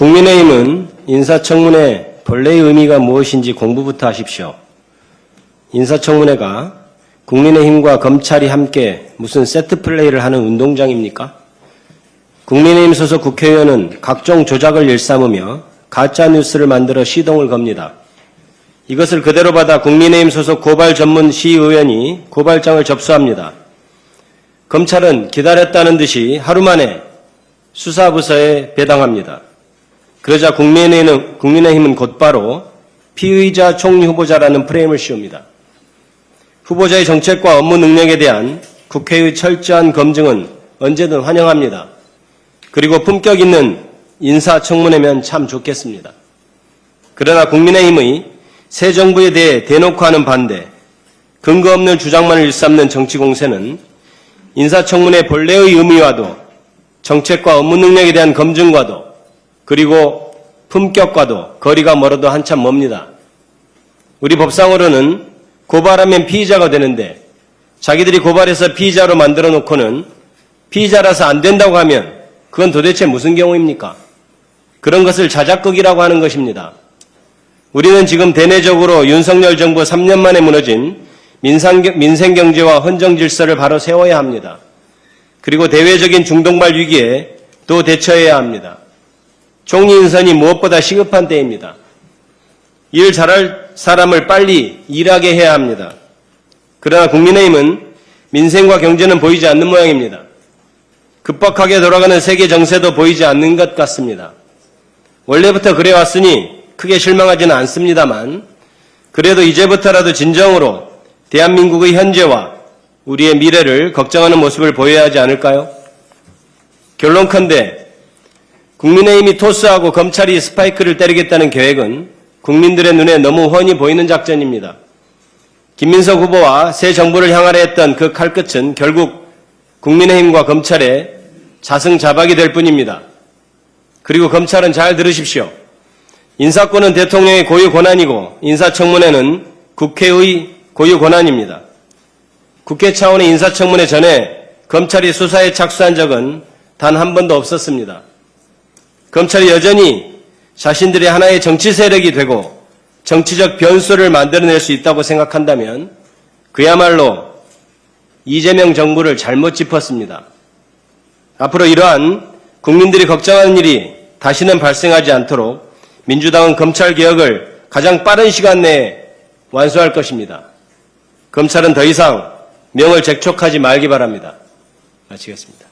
국민의힘은 인사청문회 본래의 의미가 무엇인지 공부부터 하십시오. 인사청문회가 국민의힘과 검찰이 함께 무슨 세트 플레이를 하는 운동장입니까? 국민의힘 소속 국회의원은 각종 조작을 일삼으며 가짜 뉴스를 만들어 시동을 겁니다. 이것을 그대로 받아 국민의힘 소속 고발 전문 시의원이 고발장을 접수합니다. 검찰은 기다렸다는 듯이 하루 만에 수사부서에 배당합니다. 그러자 국민의힘은, 국민의힘은 곧바로 피의자 총리 후보자라는 프레임을 씌웁니다. 후보자의 정책과 업무 능력에 대한 국회의 철저한 검증은 언제든 환영합니다. 그리고 품격 있는 인사청문회면 참 좋겠습니다. 그러나 국민의힘의 새 정부에 대해 대놓고 하는 반대, 근거 없는 주장만을 일삼는 정치 공세는 인사청문회 본래의 의미와도 정책과 업무 능력에 대한 검증과도 그리고 품격과도 거리가 멀어도 한참 멉니다. 우리 법상으로는 고발하면 피의자가 되는데 자기들이 고발해서 피의자로 만들어 놓고는 피의자라서 안 된다고 하면 그건 도대체 무슨 경우입니까? 그런 것을 자작극이라고 하는 것입니다. 우리는 지금 대내적으로 윤석열 정부 3년 만에 무너진 민생경제와 헌정질서를 바로 세워야 합니다. 그리고 대외적인 중동발 위기에 또 대처해야 합니다. 총리 인선이 무엇보다 시급한 때입니다. 일 잘할 사람을 빨리 일하게 해야 합니다. 그러나 국민의힘은 민생과 경제는 보이지 않는 모양입니다. 급박하게 돌아가는 세계 정세도 보이지 않는 것 같습니다. 원래부터 그래왔으니 크게 실망하지는 않습니다만 그래도 이제부터라도 진정으로 대한민국의 현재와 우리의 미래를 걱정하는 모습을 보여야 하지 않을까요? 결론컨대 국민의힘이 토스하고 검찰이 스파이크를 때리겠다는 계획은 국민들의 눈에 너무 훤히 보이는 작전입니다. 김민석 후보와 새 정부를 향하려 했던 그 칼끝은 결국 국민의힘과 검찰의 자승자박이 될 뿐입니다. 그리고 검찰은 잘 들으십시오. 인사권은 대통령의 고유 권한이고 인사청문회는 국회의 고유 권한입니다. 국회 차원의 인사청문회 전에 검찰이 수사에 착수한 적은 단 한 번도 없었습니다. 검찰이 여전히 자신들의 하나의 정치 세력이 되고 정치적 변수를 만들어낼 수 있다고 생각한다면 그야말로 이재명 정부를 잘못 짚었습니다. 앞으로 이러한 국민들이 걱정하는 일이 다시는 발생하지 않도록 민주당은 검찰 개혁을 가장 빠른 시간 내에 완수할 것입니다. 검찰은 더 이상 명을 재촉하지 말기 바랍니다. 마치겠습니다.